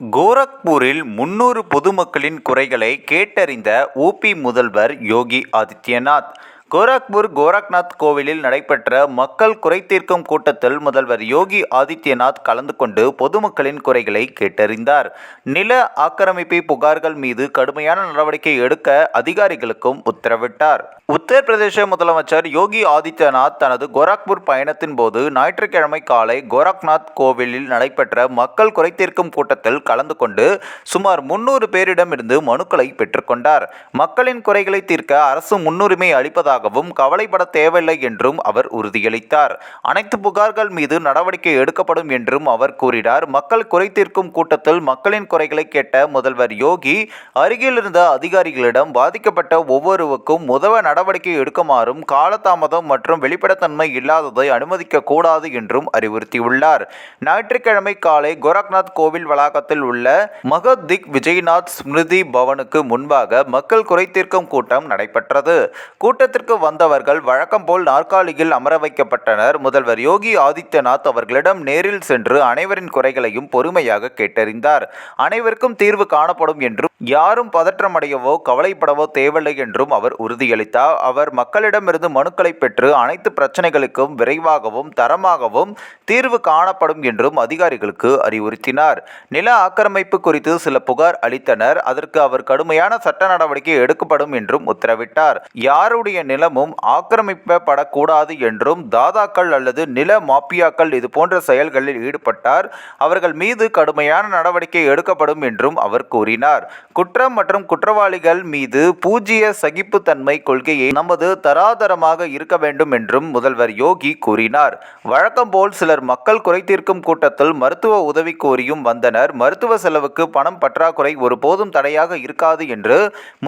கோரக்பூரில் முன்னூறு பொதுமக்களின் குறைகளை கேட்டறிந்த உபி முதல்வர் யோகி ஆதித்யநாத். கோரக்பூர் கோரக்நாத் கோவிலில் நடைபெற்ற மக்கள் குறைதீர்க்கும் கூட்டத்தில் முதல்வர் யோகி ஆதித்யநாத் கலந்து கொண்டு பொதுமக்களின் குறைகளை கேட்டறிந்தார். நில ஆக்கிரமிப்பை புகார்கள் மீது கடுமையான நடவடிக்கை எடுக்க அதிகாரிகளுக்கும் உத்தரவிட்டார். உத்தரப்பிரதேச முதலமைச்சர் யோகி ஆதித்யநாத் தனது கோரக்பூர் பயணத்தின் போது ஞாயிற்றுக்கிழமை காலை கோரக்நாத் கோவிலில் நடைபெற்ற மக்கள் குறைதீர்க்கும் கூட்டத்தில் கலந்து கொண்டு சுமார் முன்னூறு பேரிடமிருந்து மனுக்களை பெற்றுக்கொண்டார் மக்களின் குறைகளை தீர்க்க அரசு முன்னுரிமை அளிப்பதாக அளிப்பதாகவும் கவலைப்பட தேவையில்லை என்றும் அவர் உறுதியளித்தார். அனைத்து புகார்கள் மீது நடவடிக்கை எடுக்கப்படும் என்றும் அவர் கூறினார். மக்கள் குறைதீர்க்கும் கூட்டத்தில் மக்களின் குறைகளை கேட்ட முதல்வர் யோகி அருகில் இருந்த அதிகாரிகளிடம் பாதிக்கப்பட்ட ஒவ்வொருவருக்கும் உதவ நடவடிக்கை எடுக்குமாறும் காலதாமதம் மற்றும் வெளிப்படத்தன்மை இல்லாததை அனுமதிக்க கூடாது என்றும் அறிவுறுத்தியுள்ளார். ஞாயிற்றுக்கிழமை காலை கோரக்நாத் கோவில் வளாகத்தில் உள்ள மகத் திக் விஜய்நாத் ஸ்மிருதி பவனுக்கு முன்பாக மக்கள் குறைதீர்க்கும் கூட்டம் நடைபெற்றது. கூட்டத்திற்கு வந்தவர்கள் வழக்கம் போல் நாற்காலியில் அமர வைக்கப்பட்டனர். முதல்வர் யோகி ஆதித்யநாத் அவர்களிடம் நேரில் சென்று அனைவரின் குறைகளையும் பொறுமையாக கேட்டறிந்தார். அனைவருக்கும் தீர்வு காணப்படும் என்று யாரும் பதற்றமடையவோ கவலைப்படவோ தேவையில்லை என்றும் அவர் உறுதியளித்தார். அவர் மக்களிடமிருந்து மனுக்களை பெற்று அனைத்து பிரச்சனைகளுக்கும் விரைவாகவும் தரமாகவும் தீர்வு காணப்படும் என்றும் அதிகாரிகளுக்கு அறிவுறுத்தினார். நில ஆக்கிரமிப்பு குறித்து சில புகார் அளித்தனர். அதற்கு அவர் கடுமையான சட்ட நடவடிக்கை எடுக்கப்படும் என்றும் உத்தரவிட்டார். யாருடைய நிலமும் ஆக்கிரமிக்கப்படக்கூடாது என்றும் தாதாக்கள் அல்லது நில மாப்பியாக்கள் இது போன்ற செயல்களில் ஈடுபட்டார். அவர்கள் மீது கடுமையான நடவடிக்கை எடுக்கப்படும் என்றும் அவர் கூறினார். குற்றம் மற்றும் குற்றவாளிகள் மீது பூஜ்ய சகிப்புத்தன்மை கொள்கையை நமது தராதரமாக இருக்க வேண்டும் என்றும் முதல்வர் யோகி கூறினார். வழக்கம் போல் சிலர் மக்கள் குறைதீர்க்கும் கூட்டத்தில் மருத்துவ உதவி கோரியும் வந்தனர். மருத்துவ செலவுக்கு பணம் பற்றாக்குறை ஒருபோதும் தடையாக இருக்காது என்று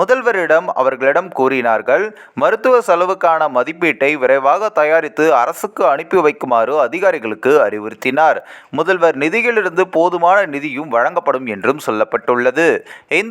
முதல்வரிடம் அவர்களிடம் கூறினார்கள். மருத்துவ செலவுக்கான மதிப்பீட்டை விரைவாக தயாரித்து அரசுக்கு அனுப்பி வைக்குமாறு அதிகாரிகளுக்கு அறிவுறுத்தினார். முதல்வர் நிதியிலிருந்து போதுமான நிதியும் வழங்கப்படும் என்றும் சொல்லப்பட்டுள்ளது. இந்த